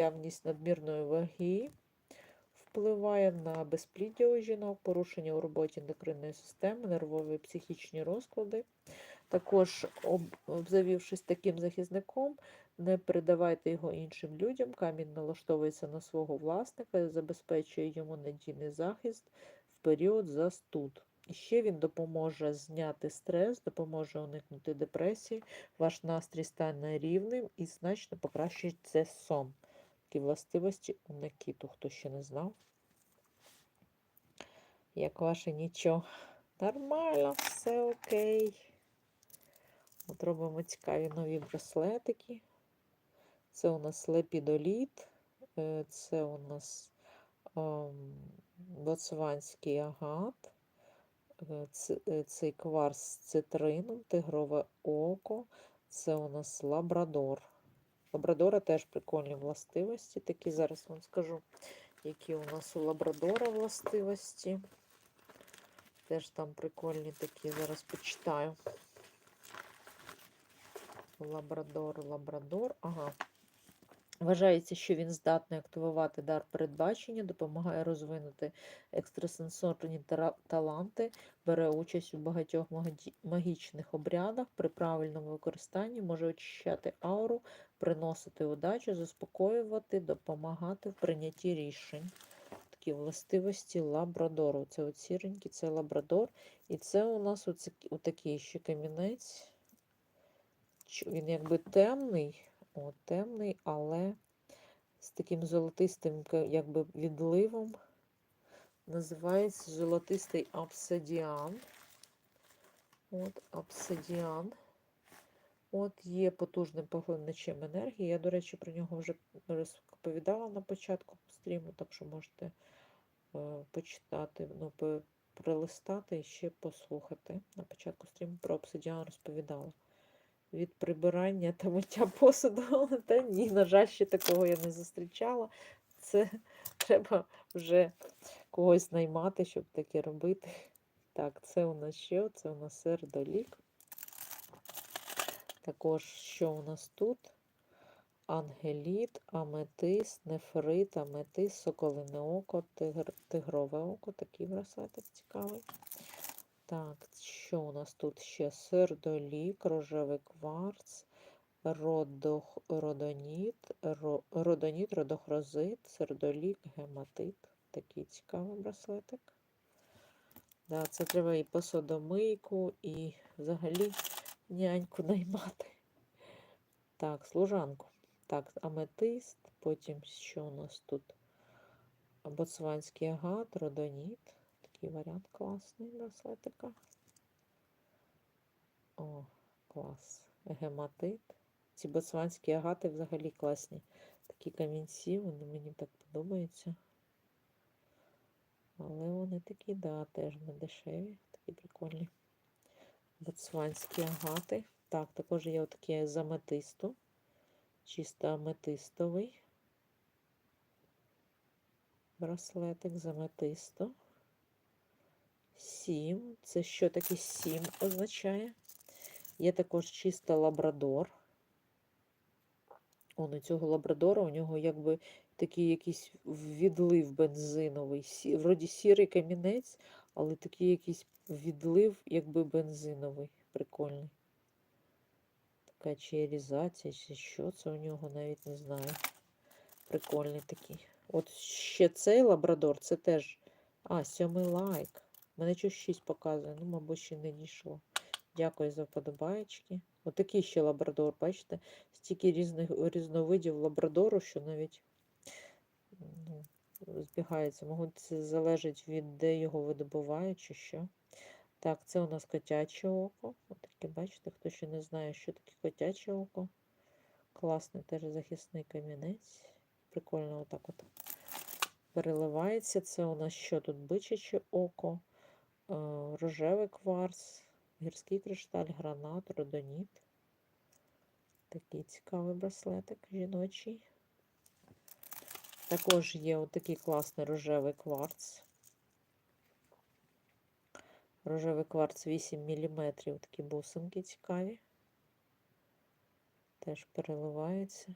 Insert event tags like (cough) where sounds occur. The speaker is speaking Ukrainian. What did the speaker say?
Явність надмірної ваги впливає на безпліддя у жінок, порушення у роботі ендокринної системи, нервові і психічні розклади. Також, об- обзавівшись таким захисником, не передавайте його іншим людям. Камінь налаштовується на свого власника і забезпечує йому надійний захист в період застуд. І ще він допоможе зняти стрес, допоможе уникнути депресії, ваш настрій стане рівним і значно покращиться сон. Такі властивості у Накіту, хто ще не знав. Як ваше нічого. Нормально, все окей. От робимо цікаві нові браслетики. Це у нас лепідоліт, е, це у нас ем, боцванський агат, е, е, цей кварц з цитрином, тигрове око, це у нас лабрадор. Лабрадора теж прикольні властивості. Такі зараз вам скажу, які у нас у лабрадора властивості. Теж там прикольні такі, зараз почитаю. Лабрадор, лабрадор. Ага. Вважається, що він здатний активувати дар передбачення, допомагає розвинути екстрасенсорні таланти, бере участь у багатьох магічних обрядах, при правильному використанні може очищати ауру, приносити удачу, заспокоювати, допомагати в прийнятті рішень. Такі властивості лабрадору. Це от сіренький, це лабрадор. І це у нас отакий ще камінець. Він якби темний, о, темний, але з таким золотистим якби відливом. Називається золотистий обсидіан. От, обсидіан. От є потужним поглиначем енергії. Я, до речі, про нього вже розповідала на початку стріму, так що можете е, почитати, ну, пролистати і ще послухати. На початку стріму про обсидіан розповідала. Від прибирання та миття посуду. (laughs) Та ні, на жаль, ще такого я не зустрічала. Це (laughs) треба вже когось наймати, щоб таке робити. Так, це у нас що? Це у нас сердолік. Також що у нас тут? Ангеліт, аметист, нефрит, аметист, соколине око, тигр, тигрове око. Такий браслетик цікавий. Так, що у нас тут ще? Сердолік, рожевий кварц, родох, родоніт, ро, родоніт, родохрозит, сердолік, гематит. Такий цікавий браслетик. Да, це треба і посудомийку, і взагалі няньку (laughs) наймати. Так, служанку. Так, аметист, потім що у нас тут? Боцванський агат, родоніт. Такий варіант класний браслетика. О, клас. Гематит. Ці боцванські агати взагалі класні. Такі камінці, вони мені так подобаються. Але вони такі, да, теж не дешеві, такі прикольні. Боцванські агати. Так, також є отакі з аметисту. Чисто аметистовий. Браслетик з аметисту. Сім. Це що таке сім означає? Є також чисто лабрадор. Он у цього лабрадора, у нього якби такий якийсь відлив бензиновий. Вроді сірий камінець, але такий якийсь відлив, якби бензиновий. Прикольний. Така черізація, чи що це у нього, навіть не знаю. Прикольний такий. От ще цей лабрадор, це теж. А, сьомий лайк. Мене щось 6 показує, ну, мабуть, ще не дійшло. Дякую за вподобаєчки. Отакий ще лабрадор, бачите? Стільки різних різновидів лабрадору, що навіть ну, збігається. Мабуть, це залежить від де його видобувають чи що. Так, це у нас котяче око. Отаке, бачите, хто ще не знає, що таке котяче око. Класний теж захисний камінець. Прикольно отак от переливається. Це у нас що тут? Бичаче око, рожевий кварц, гірський кришталь, гранат, родоніт. Такий цікавий браслетик жіночий. Також є отакий класний рожевий кварц. Рожевий кварц 8 мм, такі бусинки цікаві. Теж переливається.